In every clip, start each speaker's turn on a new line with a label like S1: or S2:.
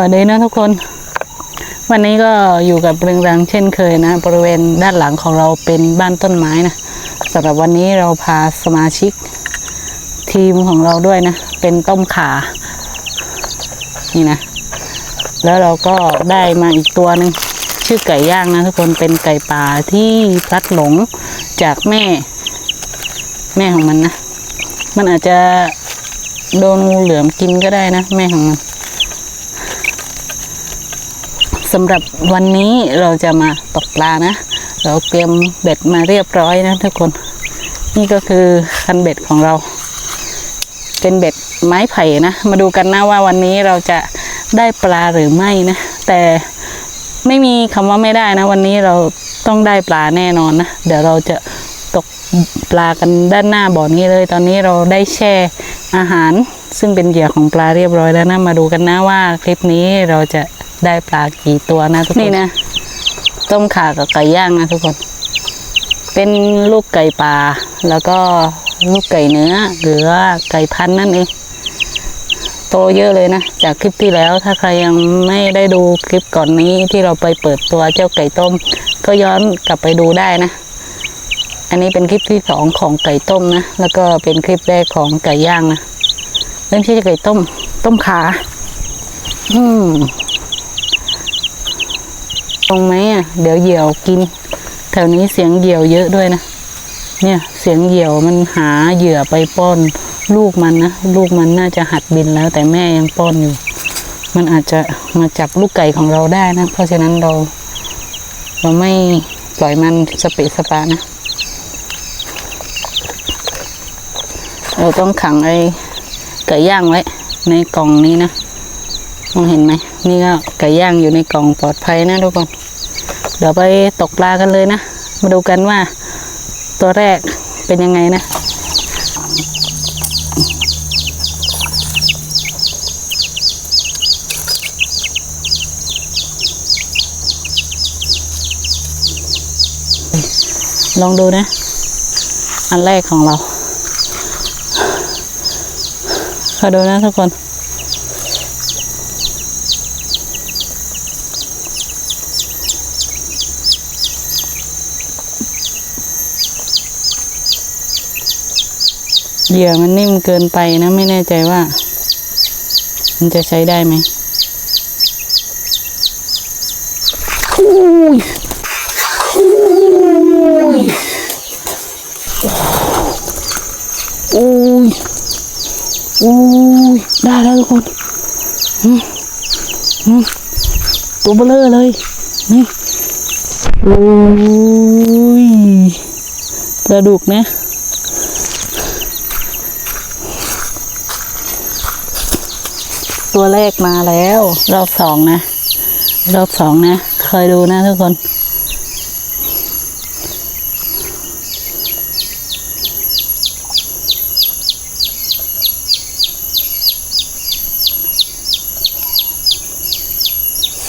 S1: สวัสดีนะทุกคน วันนี้ก็อยู่กับเรืองรังเช่นเคยนะ บริเวณด้านหลังของเราเป็นบ้านต้นไม้นะสำหรับวันนี้เราพาสมาชิกทีมของเราด้วยนะ เป็นต้มขา นี่นะ แล้วเราก็ได้มาอีกตัวหนึ่งชื่อไก่ย่างนะทุกคนเป็นไก่ป่าที่พลัดหลงจากแม่ แม่ของมันนะ มันอาจจะโดนงูเหลือมกินก็ได้นะ แม่ของมัน สำหรับวันนี้เราจะมาตกปลานะ เราเตรียมเบ็ดมาเรียบร้อยนะทุกคน นี่ก็คือคันเบ็ดของเรา เป็นเบ็ดไม้ไผ่นะ มาดูกันนะว่าวันนี้เราจะได้ปลาหรือไม่นะ แต่ไม่มีคำว่าไม่ได้นะ วันนี้เราต้องได้ปลาแน่นอนนะ เดี๋ยวเราจะตกปลากันด้านหน้าบ่อนี้เลย ตอนนี้เราได้แช่อาหาร ซึ่งเป็นเหยื่อของปลาเรียบร้อยแล้วนะ มาดูกันนะว่าคลิปนี้เราจะ ได้ปลากี่ตัวนะทุกคนนี่นะต้มข่ากับไก่ย่างนะทุกคน เป็นลูกไก่ป่า แล้วก็ลูกไก่เนื้อ หรือว่าไก่พันธุ์นั่นเองโตเยอะเลยนะ จากคลิปที่แล้วถ้าใครยังไม่ได้ดูคลิปก่อนนี้ที่เราไปเปิดตัวเจ้าไก่ต้ม ก็ย้อนกลับไปดูได้นะ อันนี้เป็นคลิปที่สองของไก่ต้มนะ แล้วก็เป็นคลิปแรกของไก่ย่างนะเริ่มที่ไก่ต้ม ต้มขา อืม ตรงไหมอะเดี๋ยวเหยี่ยวกิน แถวนี้เสียงเหยี่ยวเยอะด้วยนะ เนี่ยเสียงเหยี่ยวมันหาเหยื่อไปป้อน ลูกมันนะลูกมันน่าจะหัดบินแล้ว แต่แม่ยังป้อนอยู่ มันอาจจะมาจับลูกไก่ของเราได้นะ เพราะฉะนั้นเรา เราไม่ปล่อยมันสเปะสปะนะ เราต้องขังไอ้ไก่ย่างไว้ ในกล่องนี้นะ มองเห็นไหมนี่ก็ไก่ย่างอยู่ในกล่องปลอดภัยนะทุกคน เดี๋ยวไปตกปลากันเลยนะ มาดูกันว่า ตัวแรกเป็นยังไงนะลองดูนะ อันแรกของเราขอดูนะทุกคน เหยื่อมันนิ่มเกินไปนะไม่แน่ใจว่า มันจะใช้ได้ไหมอุ้ยอุ้ยอุ้ยได้แล้วทุกคนอืมอืมตัวเบลอเลย นี่โอ้ยปลาดุกนะ ตัวแรกมาแล้ว รอบสองนะ รอบสองนะคอยดูนะทุกคน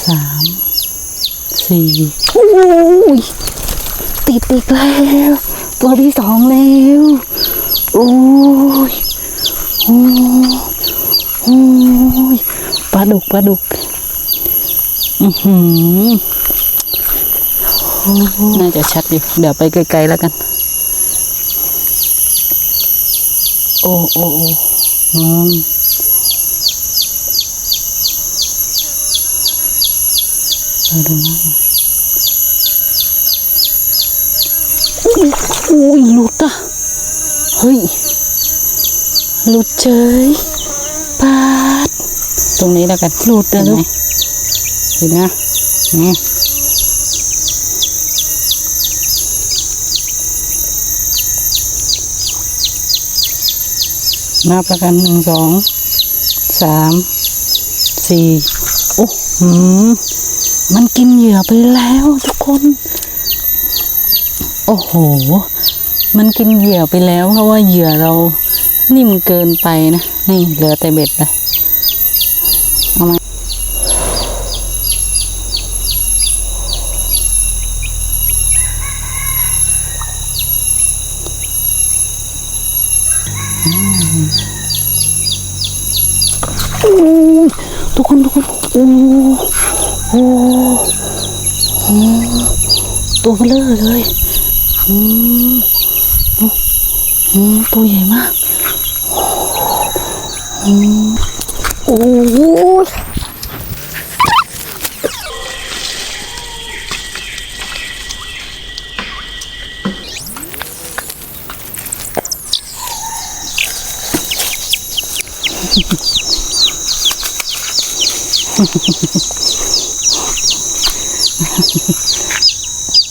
S1: สามสี่โอ้ยติดอีกแล้ว ตัวที่สองแล้ว โอ้ยโอ้ย โอ้ยป ลาดุกปลาดุก อือหือน่าจะชัดอยู่ เดี๋ยวไปไกลๆแล้วกัน โอ้โอ้โอ้อืมมาดูนะอุ้ยอุ้ยหลุดอะ เฮ้ย หลุดเฉยปลา ตรงนี้แล้วกันหลุดนะลูกเห็นนะนี่นับแล้วกันหนึ่งสองสามสี่โอ้หืมมันกินเหยื่อไปแล้วทุกคน โอ้โห มันกินเหยื่อไปแล้วเพราะว่าเหยื่อเรานิ่มเกินไปนะ นี่เหลือแต่เบ็ดเลยเอามาอืมทุกคนทุกคนโอ้ ตัวเบลอเลยอืมอืมตัวใหญ่มากอืมโอ้ย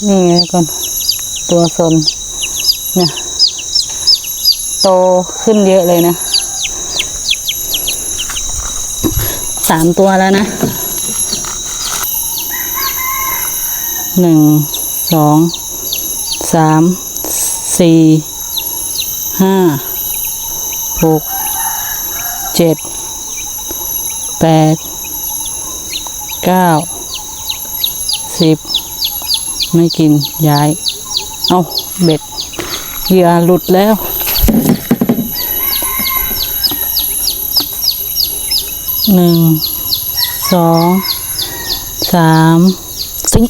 S1: นี่ไงก่อนตัวสนเนี่ยโตขึ้นเยอะเลยนะสามตัวแล้วนะหนึ่งสองสามสี่ห้าหกเจ็ดแปดเก้าสิบ ไม่กินย้าย เอาเบ็ดเหยื่อหลุดแล้ว หนึ่ง สอง สามสี่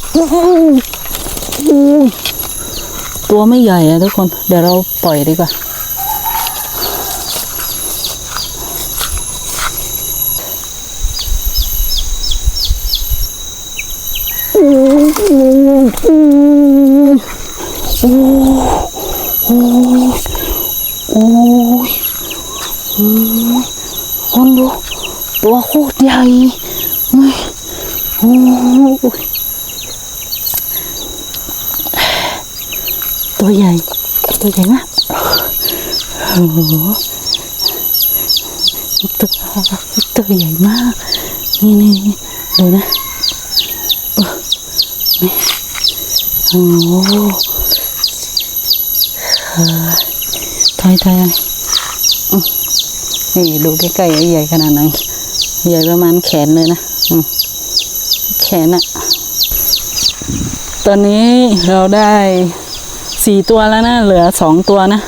S1: ตัวไม่ใหญ่อะทุกคน เดี๋ยวเราปล่อยดีกว่า โอ้ยโอ้ย คนดูตัวโคตรใหญ่เฮ้ยโอ้ยตัวใหญ่ ตัวใหญ่มากโอ้โหตัวตัวใหญ่มาก นี่นี่นี่ดูนะโอ้โหถอยถอย นี่ดูใกล้ๆใหญ่ขนาดไหนใหญ่ประมาณแขนเลยนะแขนอะตอนนี้เราได้สี่ตัวแล้วนะ เหลือสองตัวนะ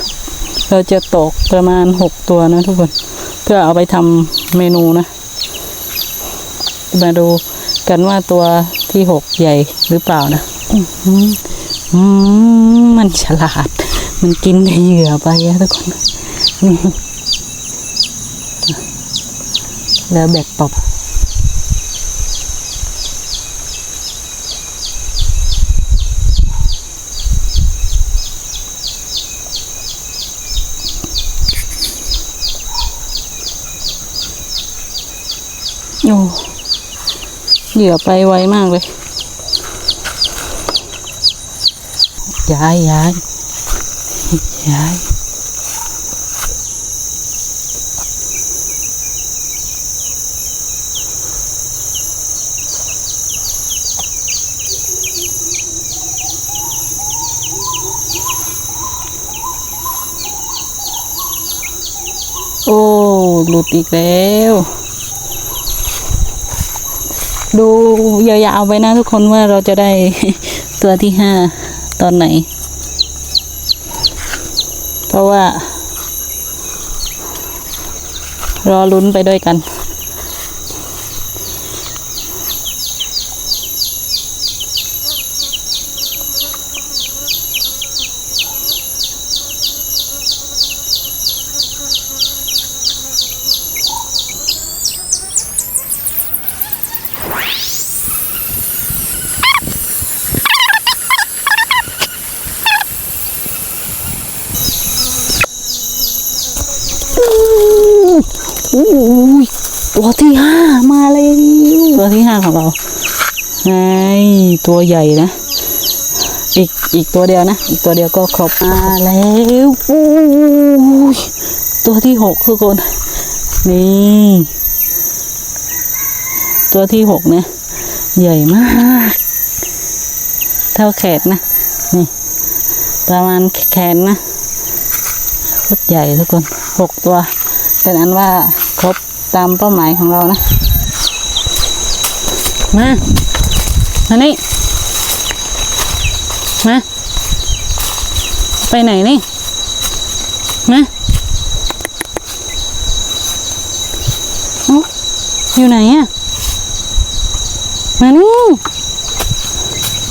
S1: เราจะตกประมาณหกตัวนะทุกคน เพื่อเอาไปทำเมนูนะ มาดูกันว่าตัวที่หกใหญ่หรือเปล่านะมันฉลาด มันกินเหยื่อไปอะทุกคนนี่ แล้วแบกปอบโอ้เหยื่อไปไวมากเลยย้ายย้ายย้ายโอ้ หลุดอีกแล้ว ดูยาวๆไปนะทุกคนว่าเราจะได้ตัวที่ห้าตอนไหน เพราะว่า รอลุ้นไปด้วยกัน อู้ยตัวที่ห้ามาเลยตัวที่ห้าของเราไงตัวใหญ่นะ อีกอีกตัวเดียวนะ อีกตัวเดียวก็ครบมาแล้วอู้ยตัวที่หกทุกคน นี่ ตัวที่หกเนี่ยใหญ่มาก เท่าแขนนะ นี่ ประมาณแขนนะโคตรใหญ่ทุกคนหกตัว เป็นอันว่า ตามเป้าหมายของเรานะ มามานี่มาไปไหนนี่มาอยู่ไหนอะมานี่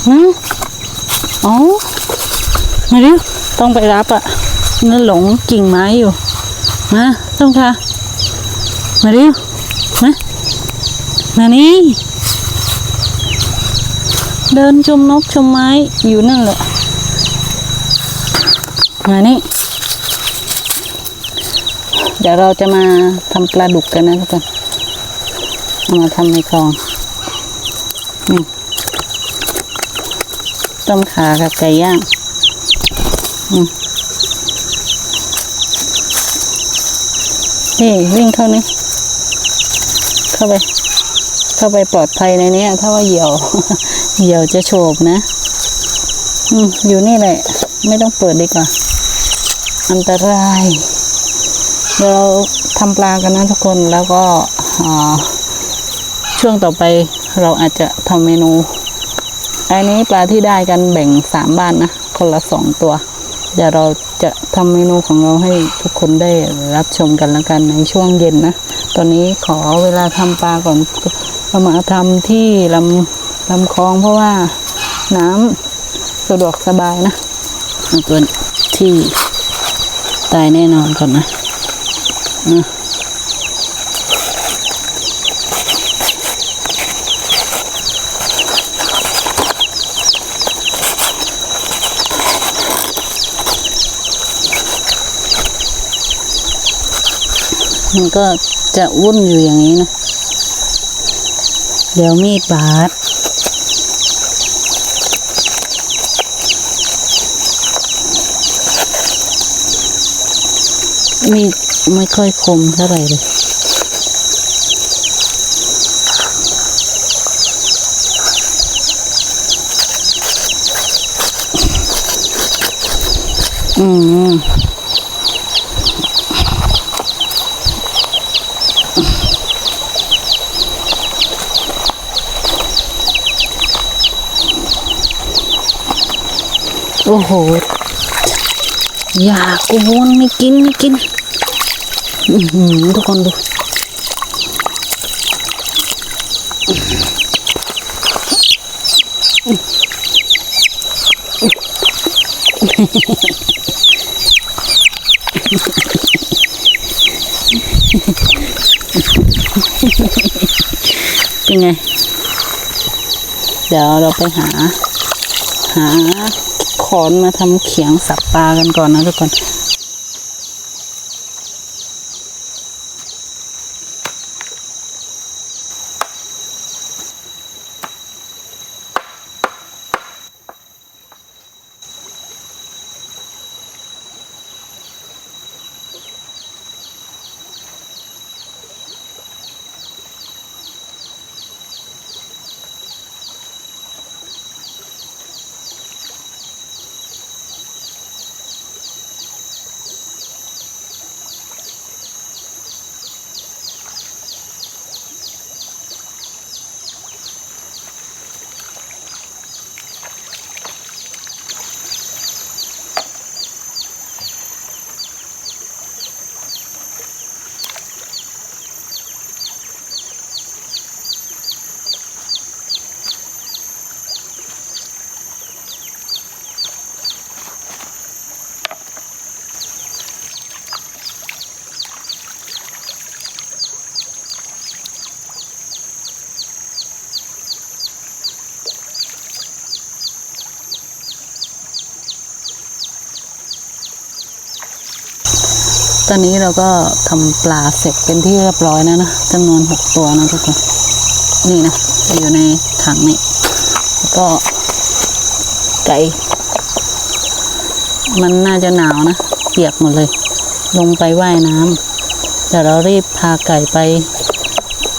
S1: มาอ๋อมาเร็วต้องไปรับอะนั่นหลงกิ่งไม้อยู่ มาต้องค่ะ มาเร็วมามานี่เดินชมนกชมไม้อยู่นั่นแหละ มานี่ เดี๋ยวเราจะมาทำปลาดุกกันนะทุกคนเอามาทำในคลองนี่ต้มขากับไก่ย่างนี่วิ่งเข้านี่ เข้าไป เข้าไปปลอดภัยในนี้ถ้าว่าเหยี่ยว เหยี่ยวจะโฉบนะ อืมอยู่นี่แหละ ไม่ต้องเปิดดีกว่า อันตราย เราทำปลากันนะทุกคนแล้วก็ช่วงต่อไปเราอาจจะทำเมนู อันนี้ปลาที่ได้กันแบ่งสามบ้านนะคนละสองตัว เดี๋ยวเราจะทำเมนูของเราให้ทุกคนได้รับชมกันแล้วกันในช่วงเย็นนะ ตอนนี้ขอเวลาทำปลาก่อนเรามาทำที่ลำลำคลองเพราะว่าน้ำสะดวกสบายนะเอาตัวที่ตายแน่นอนก่อนนะอะมันก็ จะวุ่นอยู่อย่างนี้นะ เดี๋ยวมีดบาดมีดไม่ค่อยคมเท่าไหร่เลยอืม โอ้โห อยากกูวนไม่กินไม่กินทุกคนดูเป็นไง เดี๋ยวเราไปหา หา ขอนมาทำเขียงสับปลากันก่อนนะทุกคน ตอนนี้เราก็ทำปลาเสร็จเป็นที่เรียบร้อยแล้วนะจำนวนหกตัวนะทุกคนนี่นะอยู่ในถังนี่แล้วก็ไก่มันน่าจะหนาวนะ เปียกหมดเลย ลงไปว่ายน้ำเดี๋ยวเรารีบพาไก่ไป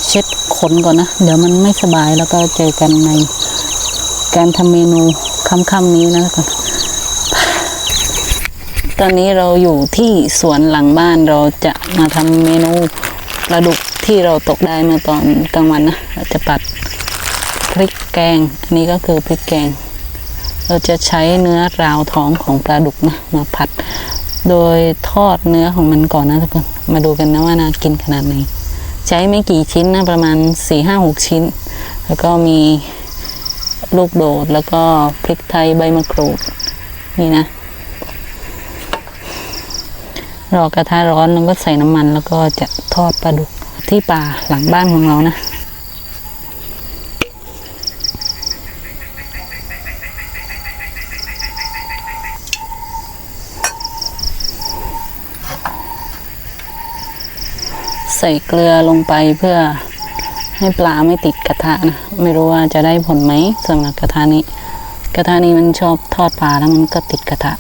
S1: เช็ดขนก่อนนะ เดี๋ยวมันไม่สบายแล้วก็เจอกันในการทำเมนูค่ำๆนี้นะทุกคน ตอนนี้เราอยู่ที่สวนหลังบ้านเราจะมาทำเมนูปลาดุกที่เราตกได้เมื่อตอนกลางวันนะเราจะปัดพริกแกง อันนี้ก็คือพริกแกง เราจะใช้เนื้อราวท้องของปลาดุกนะมาผัด โดยทอดเนื้อของมันก่อนนะทุกคนมาดูกันนะว่าน่ากินขนาดไหนใช้ไม่กี่ชิ้นนะประมาณสี่ห้าหกชิ้น แล้วก็มีลูกโดดแล้วก็พริกไทยใบมะกรูดนี่นะ รอกระทะร้อนแล้วก็ใส่น้ำมันแล้วก็จะทอดปลาดุกที่ป่าหลังบ้านของเรานะใส่เกลือลงไปเพื่อให้ปลาไม่ติดกระทะนะ ไม่รู้ว่าจะได้ผลไหมสำหรับกระทะนี้ กระทะนี้มันชอบทอดปลาแล้วมันก็ติดกระทะ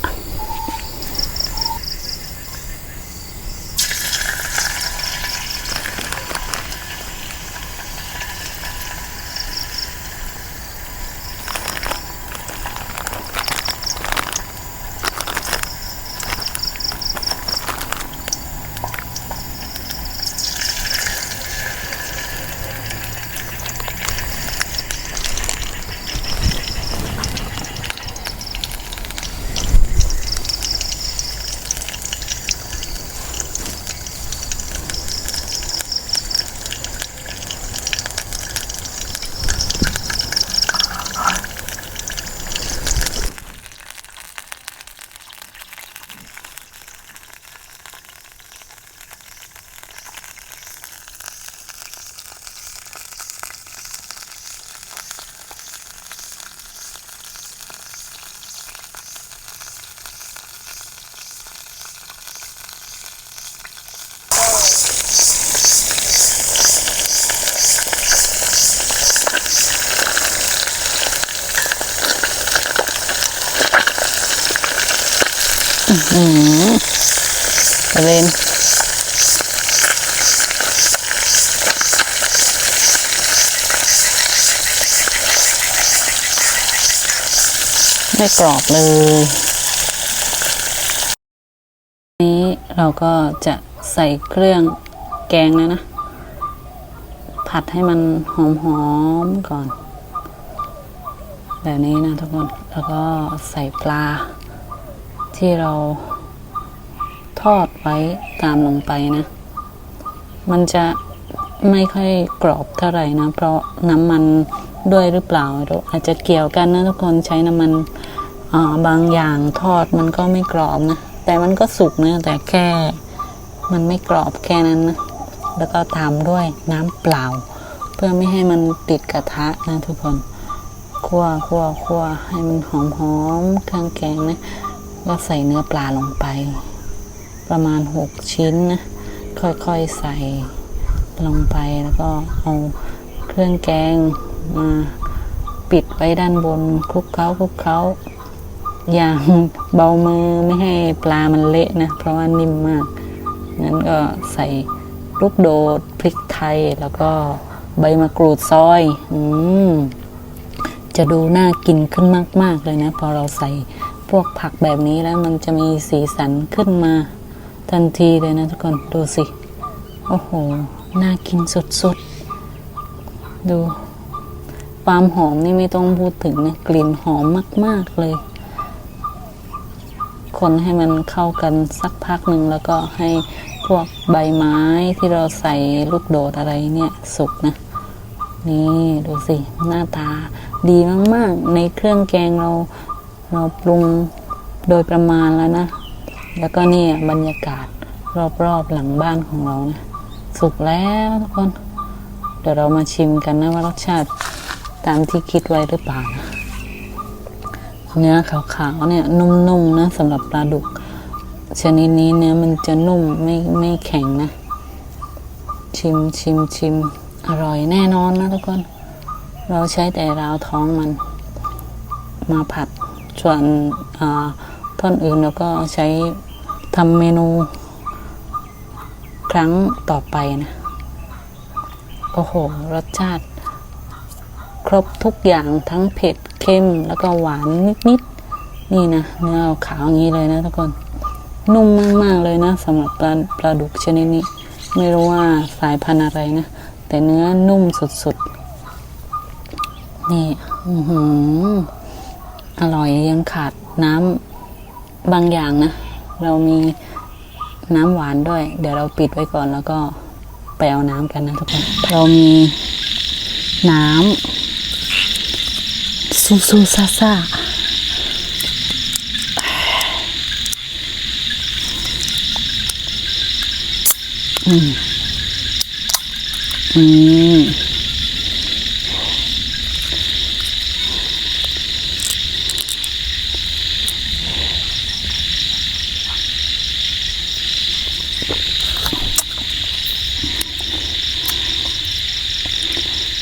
S1: กระเด็น ไม่กรอบเลย นี้เราก็จะใส่เครื่องแกงแล้วนะ ผัดให้มันหอมๆก่อน แบบนี้นะทุกคน แล้วก็ใส่ปลา ที่เราทอดไว้ตามลงไปนะ มันจะไม่ค่อยกรอบเท่าไหร่นะ เพราะน้ำมันด้วยหรือเปล่าอาจจะเกี่ยวกันนะทุกคนใช้น้ำมัน บางอย่างทอดมันก็ไม่กรอบนะ แต่มันก็สุกนะแต่แค่มันไม่กรอบแค่นั้นนะ แล้วก็ตามด้วยน้ำเปล่า เพื่อไม่ให้มันติดกระทะนะทุกคนคั่วคั่วคั่วให้มันหอมหอมๆเครื่องแกงนะก็ใส่เนื้อปลาลงไป ประมาณหกชิ้นนะ ค่อยๆใส่ลงไปแล้วก็เอาเครื่องแกงมาปิดไว้ด้านบนคลุกเคล้าคลุกเคล้า ย่างเบามือไม่ให้ปลามันเละนะ เพราะว่านิ่มมากงั้นก็ใส่ลูกโดดพริกไทยแล้วก็ใบมะกรูดซอย อืมจะดูน่ากินขึ้นมาก ๆ เลยนะ พอเราใส่พวกผักแบบนี้แล้วมันจะมีสีสันขึ้นมาทันทีเลยนะทุกคน ดูสิ โอ้โห น่ากินสุด ๆ ดูความหอมนี่ไม่ต้องพูดถึงนะ กลิ่นหอมมาก ๆ เลย คนให้มันเข้ากันสักพักหนึ่งแล้วก็ให้พวกใบไม้ที่เราใส่ลูกโดดอะไรเนี่ยสุกนะ นี่ดูสิหน้าตาดีมากๆ ในเครื่องแกงเราเราปรุงโดยประมาณแล้วนะ แล้วก็นี่บรรยากาศรอบๆหลังบ้านของเรานะ สุกแล้วทุกคน เดี๋ยวเรามาชิมกันนะว่ารสชาติตามที่คิดไว้หรือเปล่านะ เนื้อขาวๆเนี่ยนุ่มๆนะสำหรับปลาดุก ชนิดนี้เนื้อมันจะนุ่มไม่ไม่แข็งนะ ชิมชิมชิมอร่อยแน่นอนนะทุกคน เราใช้แต่ราวท้องมัน มาผัดส่วนอ่าท่อนอื่นแล้วก็ใช้ทำเมนู ครั้งต่อไปนะ โอ้โห รสชาติ ครบทุกอย่างทั้งเผ็ด เค็มแล้วก็หวานนิดๆ นี่นะเนื้อขาวอย่างนี้เลยนะทุกคน นุ่มมากๆเลยนะสำหรับปลาปลาดุกชนิดนี้ ไม่รู้ว่าสายพันธุ์อะไรนะ แต่เนื้อนุ่มสุดๆ นี่อือหืออร่อยยังขาดน้ำบางอย่างนะ เรามีน้ำหวานด้วย เดี๋ยวเราปิดไว้ก่อนแล้วก็ไปเอาน้ำกันนะทุกคน เรามีน้ำ ซูซูซาซาอืม อืม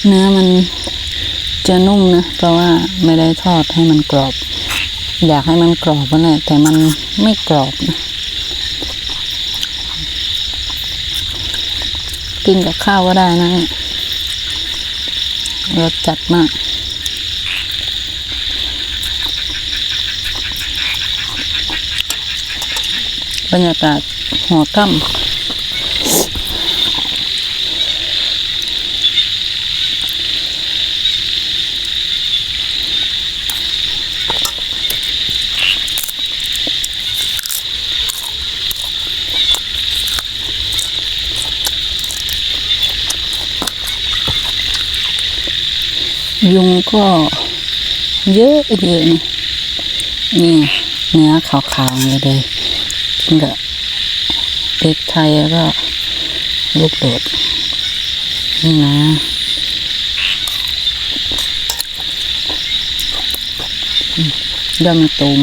S1: เนื้อมัน จะนุ่มนะ เพราะว่าไม่ได้ทอดให้มันกรอบ อยากให้มันกรอบนั่นแหละแต่มันไม่กรอบนะกินกับข้าวก็ได้นะรสจัดมากบรรยากาศหัวค่ำ ยุงก็เยอะเยอะนี่เนื้อขาวๆเลยเลยกินกับพริกไทยแล้วก็ลูกโดดนี่นะยอดมะตูม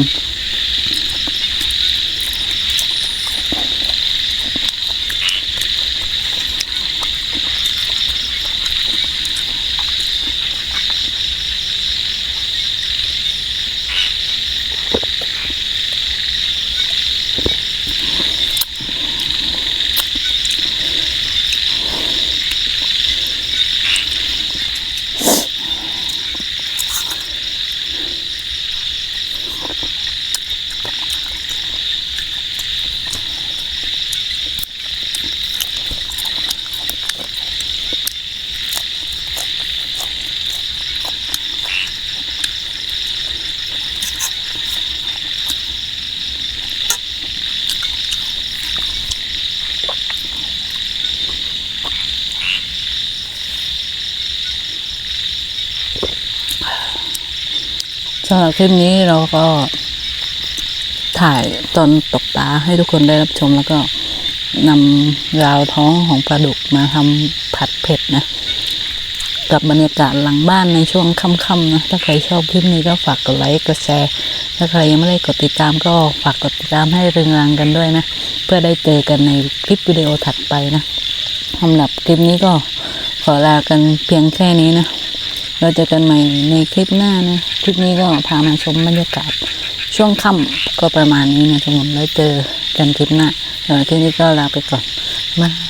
S1: คลิปนี้เราก็ถ่ายตอนตกปลาให้ทุกคนได้รับชมแล้วก็นำราวท้องของปลาดุกมาทำผัดเผ็ดนะ กับบรรยากาศหลังบ้านในช่วงค่ำๆนะ ถ้าใครชอบคลิปนี้ก็ฝากกดไลค์กดแชร์ ถ้าใครยังไม่ได้กดติดตามก็ฝากกดติดตามให้เรืองรังกันด้วยนะ เพื่อได้เจอกันในคลิปวิดีโอถัดไปนะสำหรับคลิปนี้ก็ขอลากันเพียงแค่นี้นะ เราเจอกันใหม่ในคลิปหน้านะ ลิปนี้ก็พามาชมบรรยากาศช่วงค่ำก็ประมาณนี้นะทุกคนแล้วเจอกันคลิปหน้าที่นี้ก็ลาไปก่อนบาย